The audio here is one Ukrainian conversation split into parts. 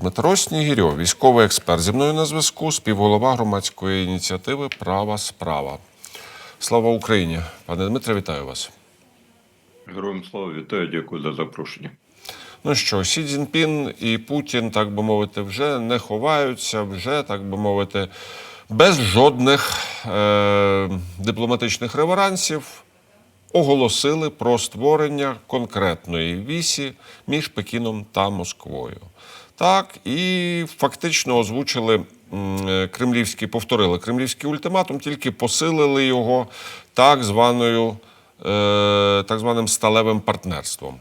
Дмитро Снігірьов, військовий експерт. Зі мною на зв'язку, співголова громадської ініціативи Права справа. Слава Україні! Пане Дмитре, вітаю вас. Героям слава вітаю, дякую за запрошення. Ну що, Сі Цзіньпін і Путін, так би мовити, вже не ховаються, вже, так би мовити, без жодних е- дипломатичних реверансів оголосили про створення конкретної вісі між Пекіном та Москвою. Так, і фактично озвучили е, кремлівський, повторили кремлівський ультиматум, тільки посилили його так званою, е, так званим сталевим партнерством.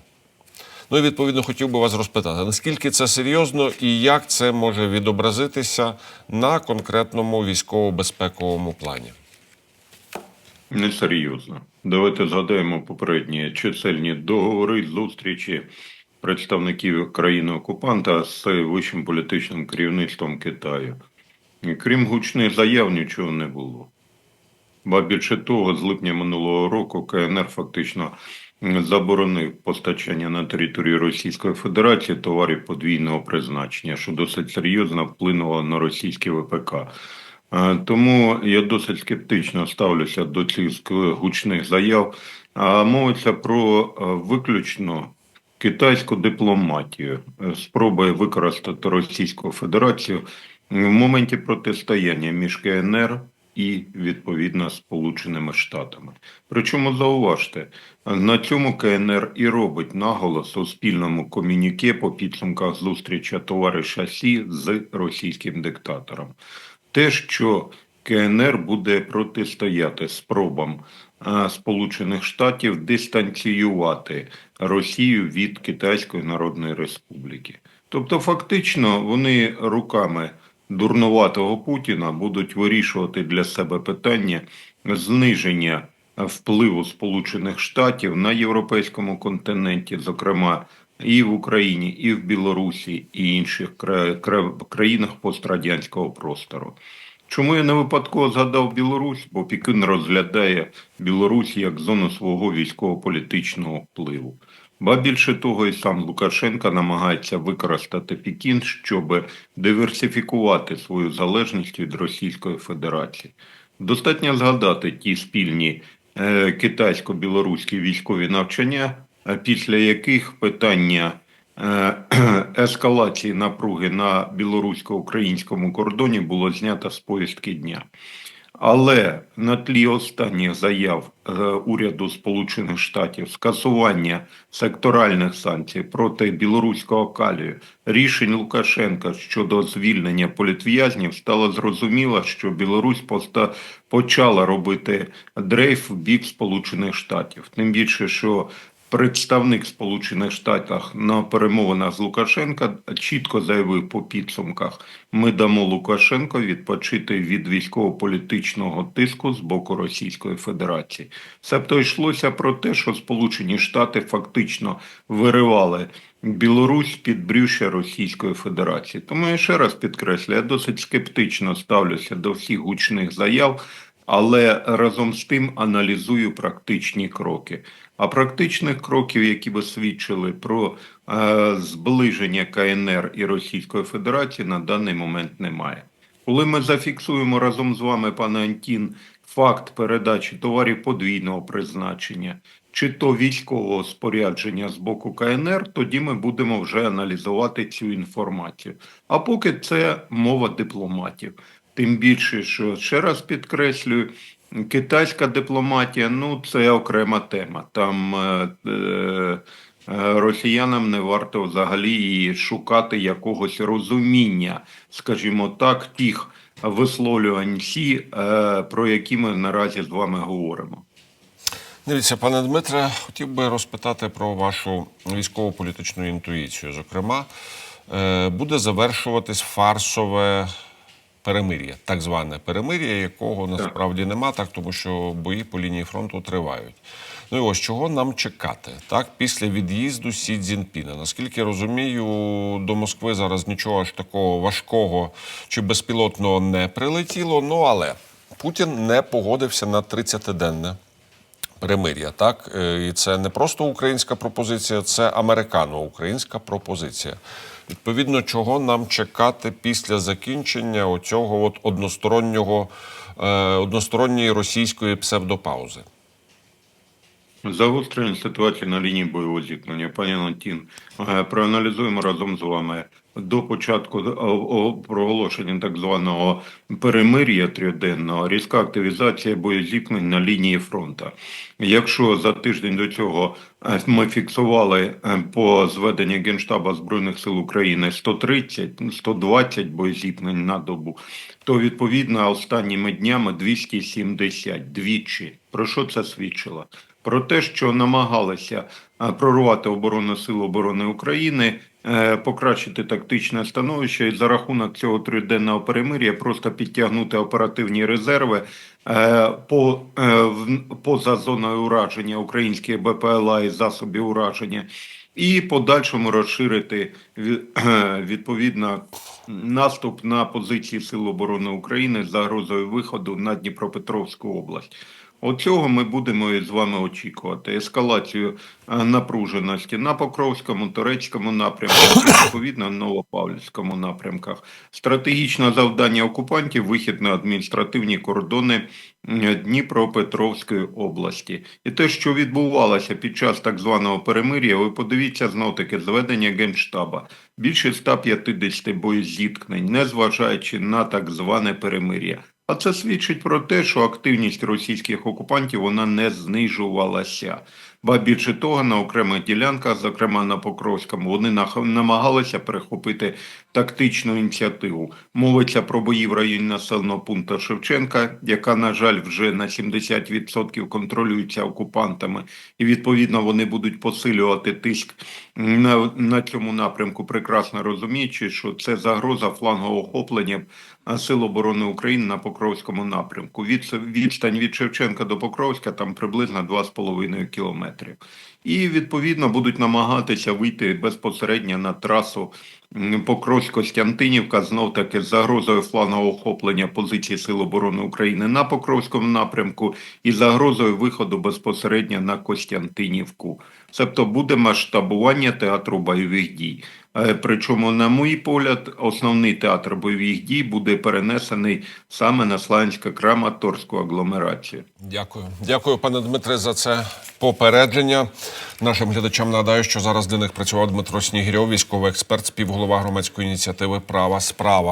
Ну і відповідно хотів би вас розпитати, наскільки це серйозно і як це може відобразитися на конкретному військово-безпековому плані? Несерйозно. Давайте згадаємо попередні чисельні договори зустрічі представників країни-окупанта з вищим політичним керівництвом Китаю. Крім гучних заяв, нічого не було. Ба більше того, з липня минулого року КНР фактично заборонив постачання на території Російської Федерації товарів подвійного призначення, що досить серйозно вплинуло на російське ВПК. Е, Тому я досить скептично ставлюся до цих гучних заяв. А мовиться про е, виключно китайську дипломатію, е, спроби використати Російську Федерацію в моменті протистояння між КНР і відповідно Сполученими Штатами. Причому зауважте, на цьому КНР і робить наголос у спільному комюніке по підсумках зустрічі товариша Сі з російським диктатором. Те, що КНР буде протистояти спробам Сполучених Штатів дистанціювати Росію від Китайської Народної Республіки. Тобто, фактично, вони руками дурнуватого Путіна будуть вирішувати для себе питання зниження впливу Сполучених Штатів на європейському континенті, зокрема і в Україні, і в Білорусі, і інших кра- кра- країнах пострадянського простору. Чому я не випадково згадав Білорусь? Бо Пекін розглядає Білорусь як зону свого військово-політичного впливу. Ба більше того, і сам Лукашенко намагається використати Пекін, щоб диверсифікувати свою залежність від Російської Федерації. Достатньо згадати ті спільні китайсько-білоруські військові навчання, е, після яких питання е, ескалації напруги на білорусько-українському кордоні було знято з повістки дня. Але на тлі останніх заяв е, уряду Сполучених Штатів скасування секторальних санкцій проти білоруського калію, рішень Лукашенка щодо звільнення політв'язнів, стало зрозуміло, що Білорусь поста почала робити дрейф в бік Сполучених Штатів. Тим більше, що Представник Сполучених Штатів на перемовинах з Лукашенка чітко заявив по підсумках: ми дамо Лукашенко відпочити від військово-політичного тиску з боку Російської Федерації. Себто йшлося про те, що Сполучені Штати фактично виривали Білорусь під брюще Російської Федерації. Тому я ще раз підкреслю, я досить скептично ставлюся до всіх гучних заяв. Але разом з тим аналізую практичні кроки. А практичних кроків, які би свідчили про е, зближення КНР і Російської Федерації, на даний момент немає. Коли ми зафіксуємо разом з вами, пане Антін, факт передачі товарів подвійного призначення чи то військового спорядження з боку КНР, тоді ми будемо вже аналізувати цю інформацію. А поки це мова дипломатів. Тим більше, що ще раз підкреслюю, китайська дипломатія ну це окрема тема. Там е, е, росіянам не варто взагалі шукати якогось розуміння, скажімо так, тих висловлювань сі, е, про які ми наразі з вами говоримо. Дивіться, пане Дмитре, хотів би розпитати про вашу військово-політичну інтуїцію. Зокрема, буде завершуватись фарсове перемир'я, так зване перемир'я, якого насправді нема, так тому що бої по лінії фронту тривають. Ну і ось чого нам чекати, так після від'їзду Сі Цзінпіна? Наскільки я розумію, до Москви зараз нічого ж такого важкого чи безпілотного не прилетіло. Ну але Путін не погодився на 30-денне перемир'я. Так Е, і це не просто українська пропозиція, це американо-українська пропозиція. Відповідно, чого нам чекати після закінчення оцього от одностороннього е, односторонньої російської псевдопаузи? Загострення ситуації на лінії бойового зіткнення. Пані Антін, е, проаналізуємо разом з вами до початку е, проголошення так званого перемир'я трьоденного різка активізація боєзіткнень на лінії фронту. Якщо за тиждень до цього е, ми фіксували е, по зведенню Генштаба Збройних сил України 130, 120 боєзіткнень на добу, то відповідно останніми днями 270 двічі. Про що це свідчило? Про те, що намагалися прорвати оборону сил оборони України, покращити тактичне становище і за рахунок цього триденного перемир'я просто підтягнути оперативні резерви е, по, е, поза зоною ураження українських БПЛА і засобів ураження. І подальшому розширити ві- відповідно наступ на позиції Сил оборони України з загрозою виходу на Дніпропетровську область. Оцього ми будемо з вами очікувати. Ескалацію е, напруженості на Покровському, Турецькому напрямку, відповідно Новопавлівському напрямках. Стратегічне завдання окупантів вихід на адміністративні кордони Дніпропетровської області. І те, що відбувалося під час так званого перемир'я, ви подивіться знов таки зведення Генштаба. Більше 150 боєзіткнень, незважаючи на так зване перемир'я. А це свідчить про те, що активність російських окупантів вона не знижувалася. Ба більше того, на окремих ділянках, зокрема на Покровському, вони намагалися перехопити тактичну ініціативу. Мовиться про бої в районі населеного пункту Шевченка, яка, на жаль, вже на 70% контролюється окупантами, і відповідно вони будуть посилювати тиск на, на цьому напрямку, прекрасно розуміючи, що це загроза флангового охоплення Сил оборони України на Покровському напрямку. Від, відстань від Шевченка до Покровська там приблизно 2,5 кілометри. І відповідно будуть намагатися вийти безпосередньо на трасу м, Покровськ-Костянтинівка, знов таки з загрозою флангового охоплення позиції Сил оборони України на Покровському напрямку і загрозою виходу безпосередньо на Костянтинівку. Тобто буде масштабування театру бойових дій. Е, Причому, на мій погляд, основний театр бойових дій буде перенесений саме на Славянсько-Краматорську агломерацію. Дякую. Дякую, пане Дмитре, за це попередження. Нашим глядачам нагадаю, що зараз для них працював Дмитро Снігирьов, військовий експерт, співголова громадської ініціативи Права справа.